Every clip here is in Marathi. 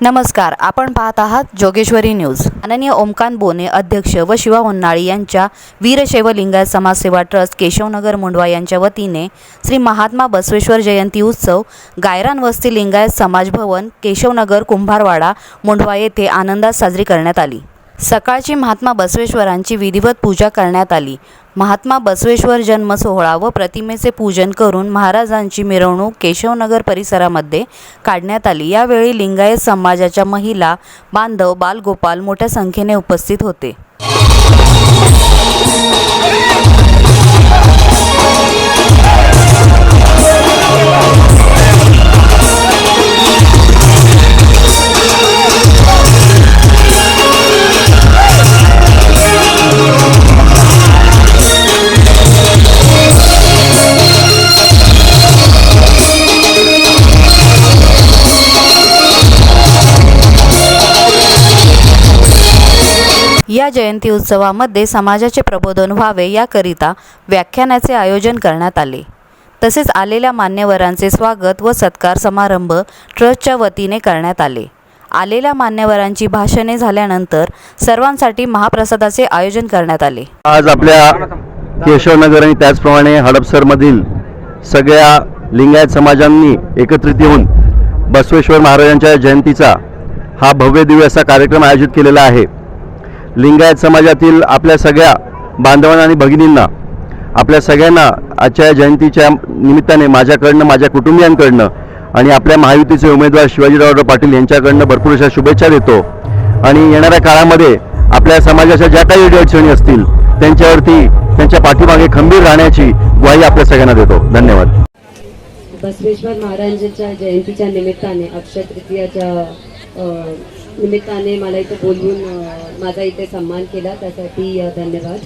नमस्कार आपण पाहत आहात जोगेश्वरी न्यूज. माननीय ओमकांत बोने अध्यक्ष व शिवा होन्नाळी यांच्या वीरशैव लिंगायत समाजसेवा ट्रस्ट केशवनगर मुंडवा यांच्या वतीने श्री महात्मा बसवेश्वर जयंती उत्सव गायरान वस्ती लिंगायत समाज भवन केशवनगर कुंभारवाडा मुंडवा येथे आनंदात साजरी करण्यात आली. सकाळची महात्मा बसवेश्वरांची विधिवत पूजा करण्यात आली. महात्मा बसवेश्वर जन्म सोहळा व प्रतिमेचे पूजन करून महाराजांची मिरवणूक केशवनगर परिसरामध्ये काढण्यात आली. यावेळी लिंगायत समाजाच्या महिला बांधव बालगोपाल मोठ्या संख्येने उपस्थित होते. या जयंती उत्सवामध्ये समाजाचे प्रबोधन व्हावे याकरिता व्याख्यानाचे आयोजन करण्यात आले. तसेच आलेल्या मान्यवरांचे स्वागत व सत्कार समारंभ ट्रस्टच्या वतीने करण्यात आले. आलेल्या मान्यवरांची भाषणे झाल्यानंतर सर्वांसाठी महाप्रसादाचे आयोजन करण्यात आले. आज आपल्या केशवनगर आणि त्याचप्रमाणे हडपसरमधील सगळ्या लिंगायत समाजांनी एकत्रित येऊन बसवेश्वर महाराजांच्या जयंतीचा हा भव्य दिव्य असा कार्यक्रम आयोजित केलेला आहे. लिंगायत समाजातील आपल्या सगळ्या बांधवांना आणि भगिनींना आपल्या सगळ्यांना आजच्या जयंतीच्या निमित्ताने माझ्याकडनं माझ्या कुटुंबियांकडनं आणि आपल्या महायुतीचे उमेदवार शिवाजीरावराव पाटील यांच्याकडनं भरपूर अशा शुभेच्छा देतो. आणि येणाऱ्या काळामध्ये आपल्या समाजाच्या ज्या काही अडचणी असतील त्यांच्यावरती त्यांच्या पाठीमागे खंबीर राहण्याची ग्वाही आपल्या सगळ्यांना देतो. धन्यवाद. बसवेश्वर महाराजांच्या जयंतीच्या निमित्ताने अक्षय तृतीयाच्या निमित्ताने मला इथे बोलवून माझा इथे सन्मान केला. त्यासाठी धन्यवाद.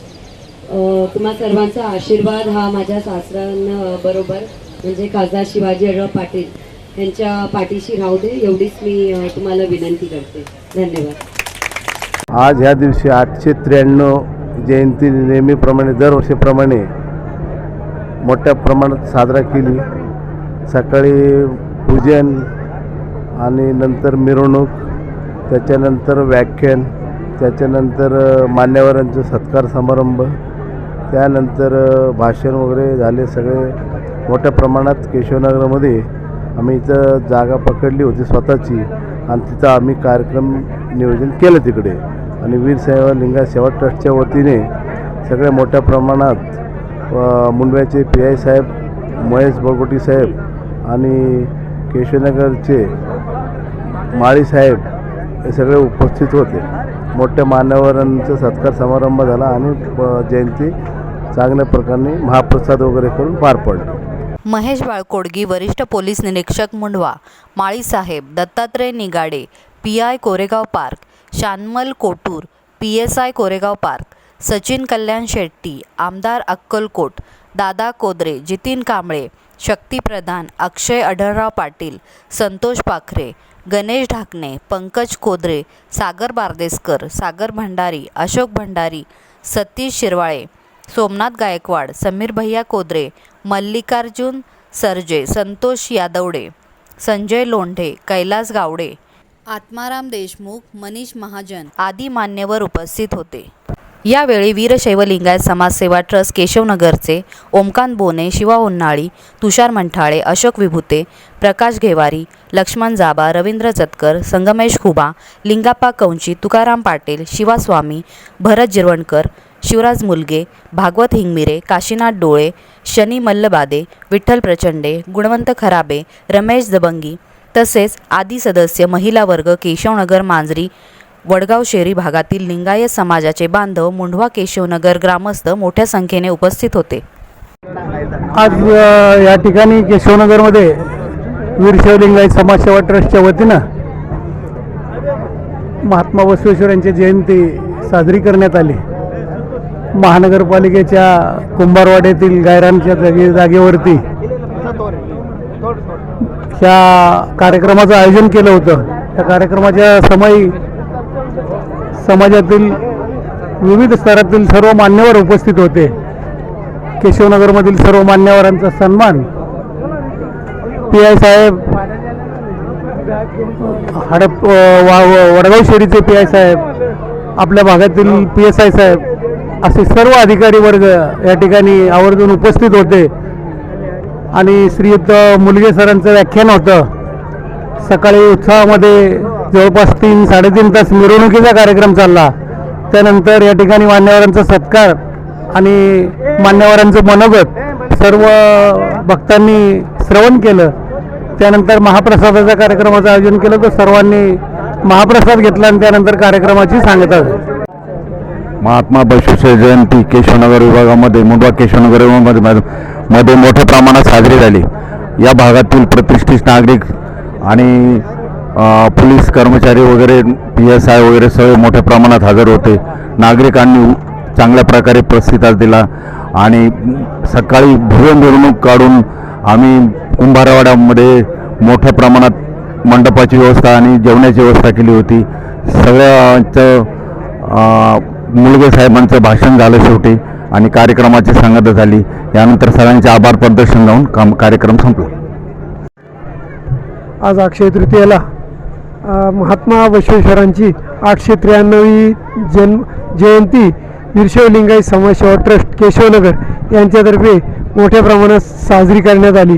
तुम्हा सर्वांचा आशीर्वाद हा माझ्या सासऱ्यांबरोबर म्हणजे खासदार शिवाजीराव पाटील यांच्या पाठीशी राहू दे. एवढीच मी तुम्हाला विनंती करते. धन्यवाद. आज ह्या दिवशी आठशे त्र्याण्णव जयंती नेहमीप्रमाणे दरवर्षीप्रमाणे मोठ्या प्रमाणात साजरा केली. सकाळी पूजन आणि नंतर मिरवणूक त्याच्यानंतर व्याख्यान त्याच्यानंतर अ, मान्यवरांचं सत्कार समारंभ त्यानंतर भाषण वगैरे झाले सगळे. मोठ्या प्रमाणात केशवनगरमध्ये आम्ही इथं जागा पकडली होती स्वतःची आणि तिथं आम्ही कार्यक्रम नियोजन केलं तिकडे. आणि वीर सेवा लिंगा सेवा ट्रस्टच्या वतीने सगळ्या मोठ्या प्रमाणात अ, पी आय साहेब महेश बगोटी साहेब आणि केशवनगरचे माळी साहेब हे सगळे उपस्थित होते. मोठ्या मान्यवरांचा सत्कार समारंभ झाला आणि जयंती चांगल्या प्रकारे महाप्रसाद वगैरे करून पार पडली. महेश बाळकोडगी वरिष्ठ पोलीस निरीक्षक Mundhwa माळीसाहेब Dattatray Nigade P I Koregaon park Shanmal Kotur P S I Koregaon park Sachin Kalyan Shetty आमदार अक्कलकोट दादा कोदरे जितीन कांबळे शक्ती प्रधान अक्षय अढळराव पाटील संतोष पाखरे गणेश ढाकणे पंकज कोदरे सागर बारदेसकर सागर भंडारी अशोक भंडारी सतीश शिरवाळे सोमनाथ गायकवाड समीर भैया कोदरे मल्लिकार्जुन सरजे संतोष यादवडे संजय लोंढे कैलास गावडे आत्माराम देशमुख मनीष महाजन आदी मान्यवर उपस्थित होते. यावेळी वीरशैव लिंगायत समाजसेवा ट्रस्ट केशवनगरचे ओमकांत बोने शिवा होन्नाळी तुषार मंठाळे अशोक विभुते प्रकाश घेवारी लक्ष्मण जाबा रवींद्र चतकर संगमेश खुबा लिंगाप्पा कौंची तुकाराम पाटील शिवास्वामी भरत जिरवणकर शिवराज मुलगे भागवत हिंगमिरे काशीनाथ डोळे शनी मल्लबादे विठ्ठल प्रचंडे गुणवंत खराबे रमेश दबंगी तसेच आदी सदस्य महिला वर्ग केशवनगर मांजरी वडगाव शेरी भागातील लिंगायत समाजाचे बांधव मुंढवा केशवनगर ग्रामस्थ मोठ्या संख्येने उपस्थित होते. आज या ठिकाणी केशवनगरमध्ये वीरशैव लिंगायत समाजसेवा ट्रस्टच्या वतीनं महात्मा बसवेश्वर यांची जयंती साजरी करण्यात आली. महानगरपालिकेच्या कुंभारवाड्यातील गायरांच्या जागे जागेवरती ह्या कार्यक्रमाचं आयोजन केलं होतं. त्या कार्यक्रमाच्या समयी समाजातील विविध स्तरातील सर्व मान्यवर उपस्थित होते. केशवनगरमधील सर्व मान्यवरांचा सन्मान पी आय साहेब हडप वा वडगाव शेरीचे पी आय साहेब आपल्या भागातील पी एस आय साहेब असे सर्व अधिकारी वर्ग या ठिकाणी आवर्जून उपस्थित होते. आणि श्रीयुक्त मुलगे सरांचं व्याख्यान होतं. सकाळी उत्सवामध्ये जवळपास तीन साडेतीन तास मिरवणुकीचा कार्यक्रम चालला. त्यानंतर या ठिकाणी मान्यवरांचा सत्कार आणि मान्यवरांचं मनोगत सर्व भक्तांनी श्रवण केलं. त्यानंतर महाप्रसादाच्या कार्यक्रमाचं आयोजन केलं. तर सर्वांनी महाप्रसाद घेतला आणि त्यानंतर कार्यक्रमाची सांगता महात्मा बसवेश्वर जयंती केशवनगर विभागामध्ये मुंडवा केशवनगर विभागामध्ये मध्ये मोठ्या प्रमाणात साजरी झाली. या भागातील प्रतिष्ठित नागरिक आणि पोलीस कर्मचारी वगैरे पी एस आय वगैरे सगळे मोठ्या प्रमाणात हजर होते. नागरिकांनी चांगल्या प्रकारे प्रतिसाद दिला आणि सकाळी भव्य मिरवणूक काढून आम्ही कुंभारवाड्यामध्ये मोठ्या प्रमाणात मंडपाची व्यवस्था आणि जेवणाची व्यवस्था केली होती. सगळ्यांचं मुलगे साहेबांचं भाषण झालं शेवटी आणि कार्यक्रमाची सांगता झाली. यानंतर सगळ्यांचे आभार प्रदर्शन लावून काम कार्यक्रम संपला. आज अक्षय तृतीयेला महात्मा बसवेश्वरांची आठशे त्र्याण्णवी जन्म जयंती वीरशैवलिंगाई समाजसेवा ट्रस्ट केशवनगर यांच्यातर्फे मोठ्या प्रमाणात साजरी करण्यात आली.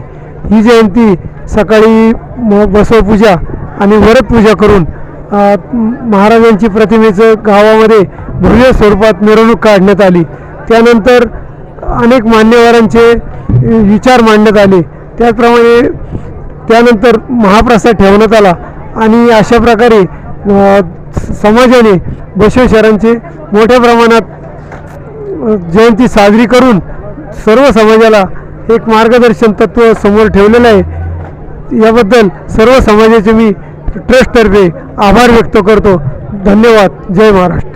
ही जयंती सकाळी म बसवपूजा आणि वरदपूजा करून महाराजांची प्रतिमेचं गावामध्ये भव्य स्वरूपात मिरवणूक काढण्यात आली. त्यानंतर अनेक मान्यवरांचे विचार मांडण्यात आले. त्याचप्रमाणे त्यानंतर महाप्रसाद ठेवण्यात आला. आणि अशा प्रकारे समाजाने बसवेश्वरांचे मोठ्या प्रमाणात जयंती साजरी करून सर्व समाजाला एक मार्गदर्शन तत्व समोर ठेवलेलं आहे. याबद्दल सर्व समाजाचे मी ट्रस्टतर्फे आभार व्यक्त करतो. धन्यवाद. जय महाराष्ट्र.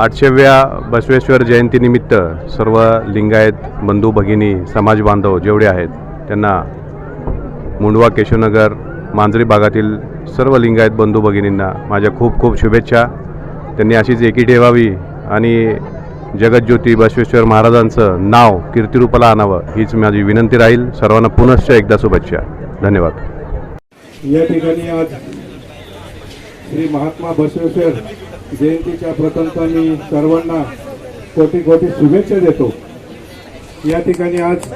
आठशेव्या बसवेश्वर जयंतीनिमित्त सर्व लिंगायत बंधू भगिनी समाज बांधव जेवढे आहेत त्यांना मुंडवा केशवनगर मांजरी भागातील सर्व लिंगायत बंधू भगिनींना माझ्या खूप खूप शुभेच्छा. त्यांनी अशीच एकी ठेवावी आणि जगज्योती बसवेश्वर महाराजांचं नाव कीर्तिरूपाला आणावं हीच माझी विनंती राहील. सर्वांना पुनश्च एकदा शुभेच्छा. धन्यवाद. या ठिकाणी आज श्री महात्मा बसवेश्वर जयंतीच्या प्रथमता मी सर्वांना कोटी कोटी शुभेच्छा देतो. या ठिकाणी आज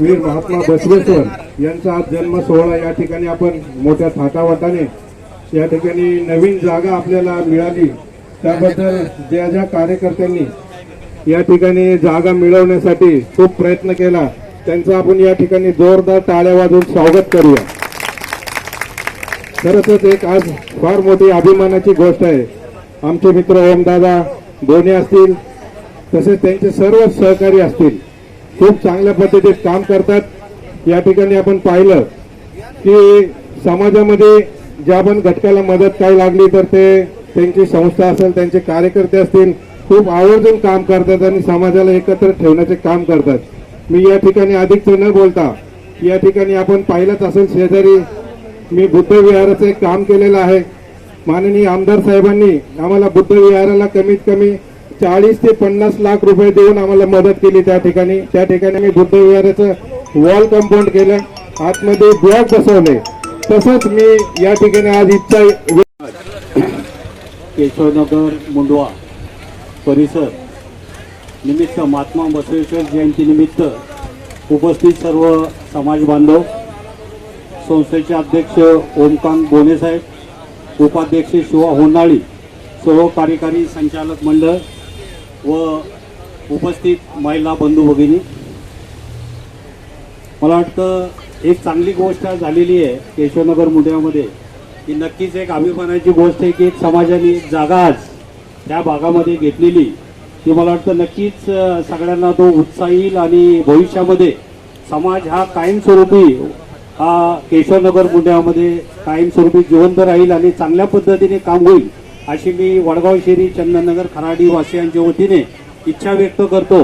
वीर महात्मा बसवेश्वर यांचा आज जन्म सोहळा या ठिकाणी आपण मोठ्या थाटावाटाने या ठिकाणी नवीन जागा आपल्याला मिळाली. त्याबद्दल ज्या ज्या कार्यकर्त्यांनी या ठिकाणी जागा मिळवण्यासाठी खूप प्रयत्न केला त्यांचं आपण या ठिकाणी जोरदार टाळ्या वाजवून स्वागत करूया. खरंच एक आज फार मोठी अभिमानाची गोष्ट आहे. आमचे मित्र ओमदादा दोन्ही असतील तसेच त्यांचे सर्व सहकारी असतील. खूप चांगल्या पद्धतीत काम करतात. या ठिकाणी आपण पाहिलं की समाजामध्ये ज्या पण घटकाला मदत काय लागली तर ते त्यांची संस्था असेल त्यांचे कार्यकर्ते असतील खूप आवर्जून काम करतात आणि समाजाला एकत्र ठेवण्याचे काम करतात. मी या ठिकाणी अधिकच न बोलता या ठिकाणी आपण पाहिलंच असेल शेजारी मी बुद्ध विहाराचं एक काम केलेलं आहे. माननीय आमदार साहेबांनी आम्हाला बुद्ध विहाराला कमीत कमी चाळीस ते पन्नास लाख रुपये देऊन आम्हाला मदत केली त्या ठिकाणी. त्या ठिकाणी मी बुद्धविहाराचं वॉल कंपाऊंड केलं. आतमध्ये ब्लॉक बसवले. तसंच मी या ठिकाणी आज इच्छा केशवनगर मुंडवा परिसर निमित्त महात्मा बसवेश्वर जयंतीनिमित्त उपस्थित सर्व समाज बांधव संस्थेचे अध्यक्ष ओमकांत बोनेसाहेब उपाध्यक्ष शिवा होनाळी सर्व कार्यकारी संचालक मंडळ व उपस्थित महिला बंधू भगिनी मला वाटतं एक चांगली गोष्ट झालेली आहे केशवनगर मुंड्यामध्ये की नक्कीच एक अभिमानाची गोष्ट आहे की एक समाजाने एक जागा आज त्या भागामध्ये घेतलेली. की मला वाटतं नक्कीच सगळ्यांना तो उत्साह येईल आणि भविष्यामध्ये समाज हा कायमस्वरूपी हा केशवनगर मुंड्यामध्ये कायमस्वरूपी जिवंत राहील आणि चांगल्या पद्धतीने काम होईल. अशी मी वडगाव शेरी चंदननगर खराडी वासियांच्या वतीने इच्छा व्यक्त करतो.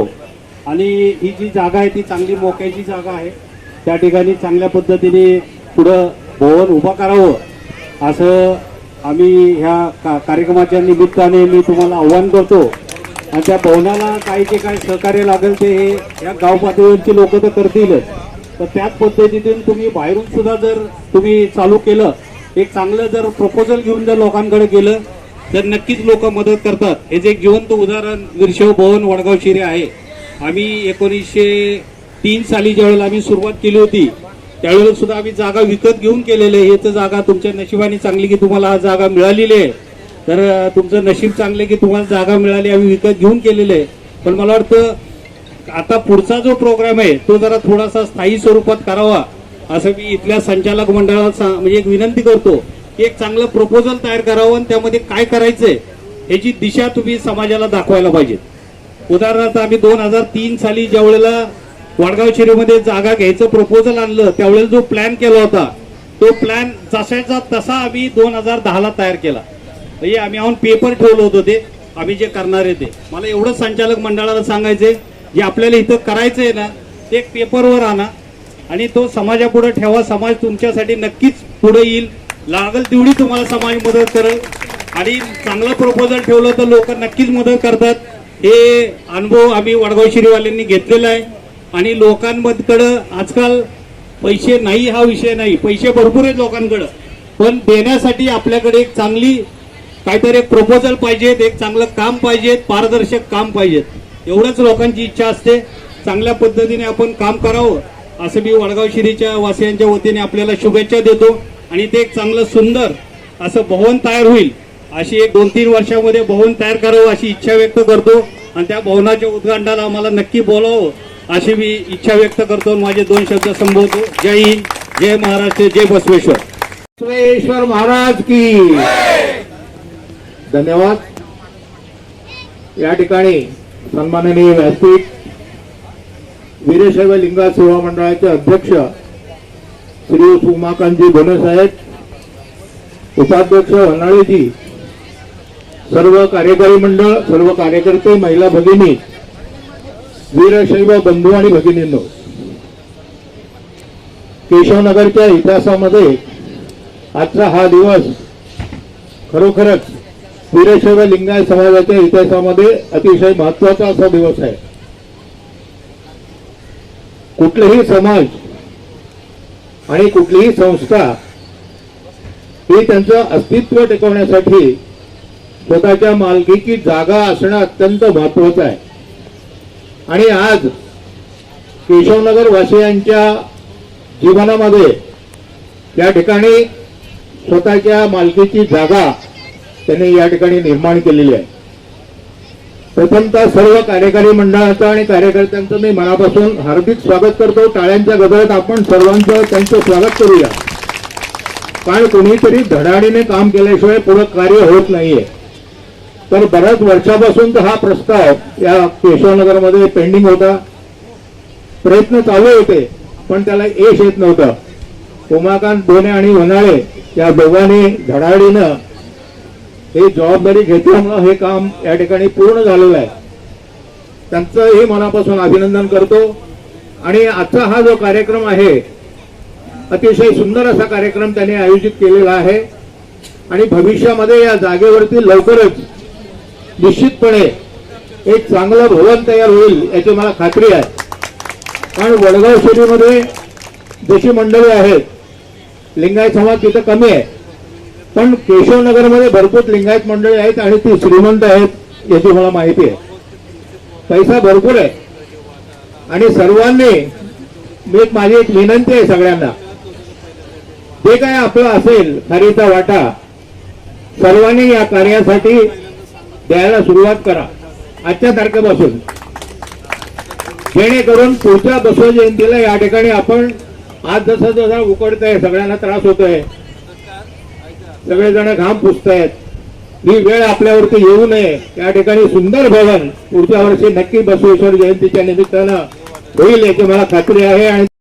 आणि ही जी जागा आहे ती चांगली मोक्याची जागा आहे. त्या ठिकाणी चांगल्या पद्धतीने पुढं भवन उभं करावं असं आम्ही ह्या का कार्यक्रमाच्या निमित्ताने मी तुम्हाला आव्हान करतो. आणि त्या भवनाला काही जे काही सहकार्य लागेल ते हे या गाव पातळीवरची लोक तर करतीलच तर त्याच पद्धतीतून तुम्ही बाहेरून सुद्धा जर तुम्ही चालू केलं एक चांगलं जर प्रपोजल घेऊन जर लोकांकडे गेलं तर नक्कीच लोक मदत करतात. हे जे जिवंत उदाहरण विरशव भवन वडगाव शिरे आहे. आम्ही एकोणीसशे तीन साली ज्यावेळेला आम्ही सुरुवात केली होती त्यावेळेला सुद्धा आम्ही जागा विकत घेऊन केलेले आहे. हे तर जागा तुमच्या नशिबाने चांगली की तुम्हाला हा जागा मिळालेली आहे. तर तुमचं नशीब चांगले की तुम्हाला जागा मिळाली आम्ही विकत घेऊन केलेले आहे. पण मला वाटतं आता पुढचा जो प्रोग्राम आहे तो जरा थोडासा स्थायी स्वरूपात करावा असं मी इथल्या संचालक मंडळाला म्हणजे एक विनंती करतो. एक चांगलं प्रपोजल तयार करावं आणि त्यामध्ये काय करायचंय ह्याची दिशा तुम्ही समाजाला दाखवायला पाहिजे उदाहरणार्थ आम्ही दोन हजार तीन साली ज्या वेळेला वडगाव शिरीमध्ये जागा घ्यायचं प्रपोजल आणलं त्यावेळेला जो प्लॅन केला होता तो प्लॅन जसाचा तसा आम्ही दोन हजार दहाला तयार केला. म्हणजे आम्ही आम्ही पेपर ठेवलं होतं ते आम्ही जे करणार आहे ते. मला एवढंच संचालक मंडळाला सांगायचंय जे आपल्याला इथं करायचंय ना ते एक पेपरवर आणा आणि तो समाजापुढे ठेवा समाज तुमच्यासाठी नक्कीच पुढे येईल. लागल तेवढी तुम्हाला समाज मदत करेल. आणि चांगलं प्रपोजल ठेवलं तर लोक नक्कीच मदत करतात. हे अनुभव आम्ही वडगाव शिरीवाल्यांनी घेतलेला आहे. आणि लोकांकडं आजकाल पैसे नाही हा विषय नाही. पैसे भरपूर आहेत लोकांकडं. पण देण्यासाठी आपल्याकडे एक चांगली काहीतरी एक प्रपोजल पाहिजेत एक चांगलं काम पाहिजेत पारदर्शक काम पाहिजेत. एवढंच लोकांची इच्छा असते. चांगल्या पद्धतीने आपण काम करावं. असं मी वडगाव शिरीच्या वासियांच्या वतीने आपल्याला शुभेच्छा देतो. आणि ते एक चांगलं सुंदर असं भवन तयार होईल अशी एक दोन तीन वर्षामध्ये भवन तयार करावं अशी इच्छा व्यक्त करतो. आणि त्या भवनाच्या उद्घाटनाला आम्हाला नक्की बोलावं अशी मी इच्छा व्यक्त करतो आणि माझे दोन शब्द संबोधतो. जय हिंद जय महाराष्ट्र जय बसवेश्वर. बसवेश्वर महाराज की धन्यवाद. या ठिकाणी सन्माननीय व्यासपीठ वीरशैव लिंगा सेवा मंडळाचे अध्यक्ष श्री उमाकांतजी बोने साहेब उपाध्यक्ष होनाळेजी सर्व कार्यकारी मंडळ सर्व कार्यकर्ते महिला भगिनी वीरशैव बंधू आणि भगिनींनो केशवनगरच्या इतिहासामध्ये आजचा हा दिवस खरोखरच वीरशैव लिंगाय समाजाच्या इतिहासामध्ये अतिशय महत्त्वाचा असा दिवस आहे. कुठलेही समाज आणि कुठलीही संस्था ही त्यांचं अस्तित्व टिकवण्यासाठी स्वतःच्या मालकीची जागा असणं अत्यंत महत्वाचं आहे. आणि आज केशवनगर वासियांच्या जीवनामध्ये या ठिकाणी स्वतःच्या मालकीची जागा त्यांनी या ठिकाणी निर्माण केलेली आहे. प्रथमतः सर्व कार्यकारी मंडळाचं आणि कार्यकर्त्यांचं मी मनापासून हार्दिक स्वागत करतो. टाळ्यांच्या गजरात आपण सर्वांचं त्यांचं स्वागत करूया. कारण कोणीतरी धडाडीने काम केल्याशिवाय पुढे कार्य होत नाहीये. तर बऱ्याच वर्षापासून तर हा प्रस्ताव या केशवनगरमध्ये पेंडिंग होता. प्रयत्न चालू होते पण त्याला यश येत नव्हतं. उमाकांत बोने आणि वनाळे या दोघांनी धडाडीनं हे जबाबदारी घेतल्यामुळं हे काम या ठिकाणी पूर्ण झालेलं आहे. त्यांचंही मनापासून अभिनंदन करतो. आणि आजचा हा जो कार्यक्रम आहे अतिशय सुंदर असा कार्यक्रम त्यांनी आयोजित केलेला आहे. आणि भविष्यामध्ये या जागेवरती लवकरच निश्चितपणे एक चांगलं भवन तयार होईल याची मला खात्री आहे. कारण वडगाव शहरीमध्ये जशी मंडळी आहेत लिंगायत समाज तिथं कमी आहे. पण केशवनगरमध्ये भरपूर लिंगायत मंडळी आहेत आणि ती श्रीमंत आहेत याची मला माहिती आहे. पैसा भरपूर आहे. आणि सर्वांनी मी एक माझी एक विनंती आहे सगळ्यांना. जे काय आपलं असेल खारीचा वाटा सर्वांनी या कार्यासाठी द्यायला सुरुवात करा. आजच्या तारखेपासून. जेणेकरून पुढच्या बसव जयंतीला या ठिकाणी आपण आज जसं जसा उकडतंय सगळ्यांना त्रास होतोय सगळेजण घाम पुसतायत. ही वेळ आपल्यावरती येऊ नये. त्या ठिकाणी सुंदर भवन पुढच्या वर्षी नक्की बसवेश्वर जयंतीच्या निमित्तानं होईल याची मला खात्री आहे आणि